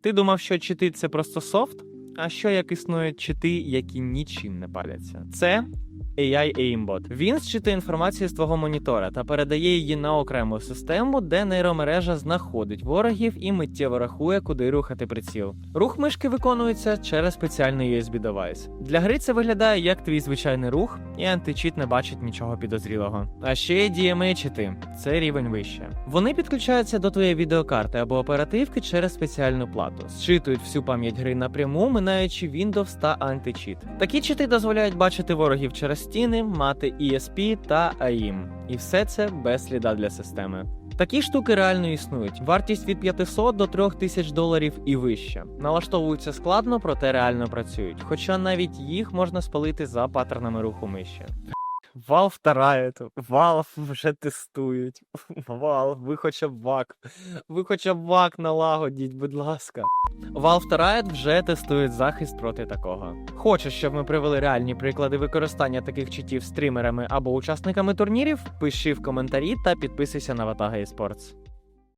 Ти думав, що чити це просто софт? А що як існують чити, які нічим не паляться? Це AI Aimbot. Він зчитує інформацію з твого монітора та передає її на окрему систему, де нейромережа знаходить ворогів і миттєво рахує, куди рухати приціл. Рух мишки виконується через спеціальний USB девайс. Для гри це виглядає як твій звичайний рух, і античіт не бачить нічого підозрілого. А ще є DMA чити. Це рівень вище. Вони підключаються до твоєї відеокарти або оперативки через спеціальну плату, зчитують всю пам'ять гри напряму, минаючи Windows та античіт. Такі чити дозволяють бачити ворогів через стіни, мати ESP та AIM. І все це без сліда для системи. Такі штуки реально існують. Вартість від 500 до 3000 доларів і вище. Налаштовуються складно, проте реально працюють. Хоча навіть їх можна спалити за паттернами руху миші. Valve вторает. Valve вже тестують. Valve, ви хоча б вак. Ви хоча б вак налагодіть, будь ласка. Valve та Riot вже тестують захист проти такого. Хочеш, щоб ми привели реальні приклади використання таких читів стрімерами або учасниками турнірів? Пиши в коментарі та підписуйся на Ватага eSports.